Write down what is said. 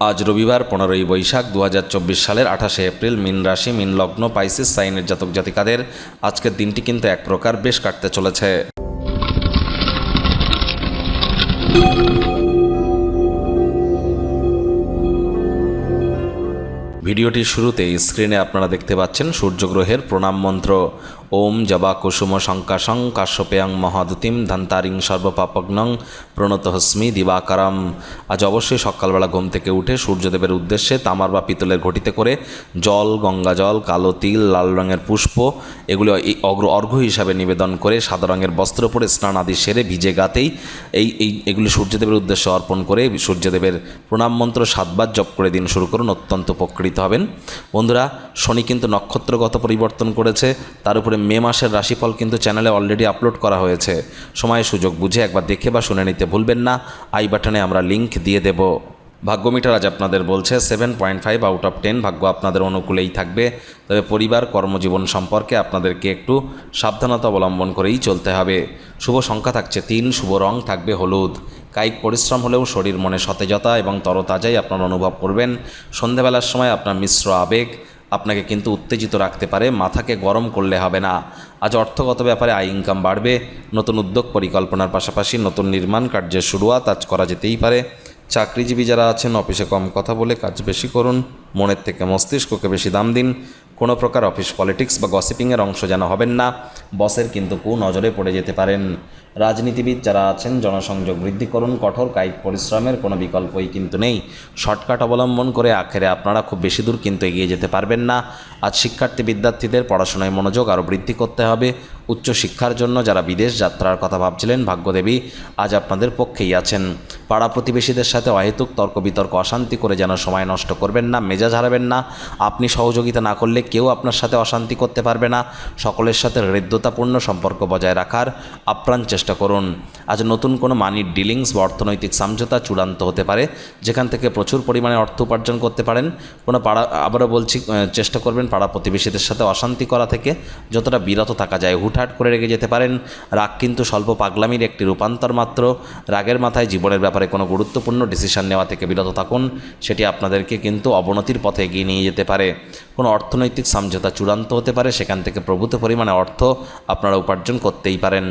আজ রবিবার, পনেরোই বৈশাখ দু হাজার চব্বিশ সালের আঠাশে এপ্রিল, মিন রাশি, মিন লগ্ন, পাইসিস, সাইনের জাতক জাতিকাদের আজকের দিনটি কিন্তু এক প্রকার বেশ কাটতে চলেছে। ভিডিওটির শুরুতেই স্ক্রিনে আপনারা দেখতে পাচ্ছেন সূর্যগ্রহের প্রণাম মন্ত্র। ওম জবা কুসুম শঙ্কাশং কাশ্যপেয়ং মহাদুতিম ধান্তারিং সর্বপাপগ্নং প্রণতহস্মি দিবাকারম। আজ অবশ্যই সকালবেলা ঘুম থেকে উঠে সূর্যদেবের উদ্দেশ্যে তামার বা পিতলের ঘটিতে করে জল, গঙ্গা জল, কালো তিল, লাল রঙের পুষ্প, এগুলো অগ্র অর্ঘ্য হিসাবে নিবেদন করে সাদা রঙের বস্ত্র পরে স্নান আদি সেরে ভিজে গাতেই এই এই, এগুলি সূর্যদেবের উদ্দেশ্যে অর্পণ করে সূর্যদেবের প্রণাম মন্ত্র সাতবার জপ করে দিন শুরু করুন, অত্যন্ত উপকৃত হবেন। বন্ধুরা, শনি কিন্তু নক্ষত্রগত পরিবর্তন করেছে, তার উপরে মে মাসের রাশিফল কিন্তু চ্যানেলে অলরেডি আপলোড করা হয়েছে। সময় সুযোগ বুঝে একবার দেখে বা শুনে নিতে ভুলবেন না। আই বাটনে আমরা লিংক দিয়ে দেব। ভাগ্যমিটার আজ আপনাদের বলছে seven point five out of ten ভাগ্য আপনাদের অনুকূলেই থাকবে। তবে পরিবার, কর্মজীবন সম্পর্কে আপনাদেরকে একটু সাবধানতা অবলম্বন করেই চলতে হবে। শুভ সংখ্যা থাকছে তিন, শুভ রং থাকবে হলুদ। কায়িক পরিশ্রম হলেও শরীর মনে সতেজতা এবং তরতাজাই আপনারা অনুভব করবেন। সন্ধেবেলার সময় আপনার মিশ্র আবেগ আপনাকে কিন্তু উত্তেজিত রাখতে পারে, মাথাকে গরম করলে হবে না। আজ অর্থগত ব্যাপারে আয় ইনকাম বাড়বে, নতুন উদ্যোগ পরিকল্পনার পাশাপাশি নতুন নির্মাণ কার্যের শুরুয়াত আজ করা যেতেই পারে। চাকরিজীবী যারা আছেন, অফিসে কম কথা বলে কাজ বেশি করুন, মনের থেকে মস্তিষ্ককে বেশি দাম দিন। কোনো প্রকার অফিস পলিটিক্স বা গসিপিংয়ের অংশ যেন হবেন না, বসের কিন্তু কু নজরে পড়ে যেতে পারেন। রাজনীতিবিদ যারা আছেন, জনসংযোগ বৃদ্ধি করুন, কঠোর কায়িক পরিশ্রমের কোনো বিকল্পই কিন্তু নেই। শর্টকাট অবলম্বন করে আখেরে আপনারা খুব বেশি দূর কিন্তু এগিয়ে যেতে পারবেন না। আজ শিক্ষার্থী বিদ্যার্থীদের পড়াশোনায় মনোযোগ আরও বৃদ্ধি করতে হবে। উচ্চ শিক্ষার জন্য যারা বিদেশ যাত্রার কথা ভাবছিলেন, ভাগ্যদেবী, আজ আপনাদের পক্ষেই আছেন। পাড়া প্রতিবেশীদের সাথে অহেতুক তর্ক বিতর্ক, অশান্তি করে যেন সময় নষ্ট করবেন না, মেজাজ হারাবেন না, আপনি সহযোগিতা না করলে কেউ আপনার সাথে অশান্তি করতে পারবে না। সকলের সাথে হৃদ্যতাপূর্ণ সম্পর্ক বজায় রাখার আপ্রাণ চেষ্টা করুন। আজ নতুন কোনো মানির ডিলিংস বা অর্থনৈতিক সমঝোতা চূড়ান্ত হতে পারে, যেখান থেকে প্রচুর পরিমাণে অর্থ উপার্জন করতে পারেন। কোনো পাড়া, আবারও বলছি চেষ্টা করবেন পাড়া প্রতিবেশীদের সাথে অশান্তি করা থেকে যতটা বিরত থাকা যায়, হুটহাট করে রেগে যেতে পারেন। রাগ কিন্তু স্বল্প পাগলামির একটি রূপান্তর মাত্র। রাগের মাথায় জীবনের ব্যাপারে কোনো গুরুত্বপূর্ণ ডিসিশন নেওয়া থেকে বিরত থাকুন, সেটি আপনাদেরকে কিন্তু অবনতির পথে এগিয়ে নিয়ে যেতে পারে। কোনো অর্থনৈতিক সমঝোতা চূড়ান্ত হতে পারে, সেখান থেকে প্রভূত পরিমাণে অর্থ আপনারা উপার্জন করতেই পারেন।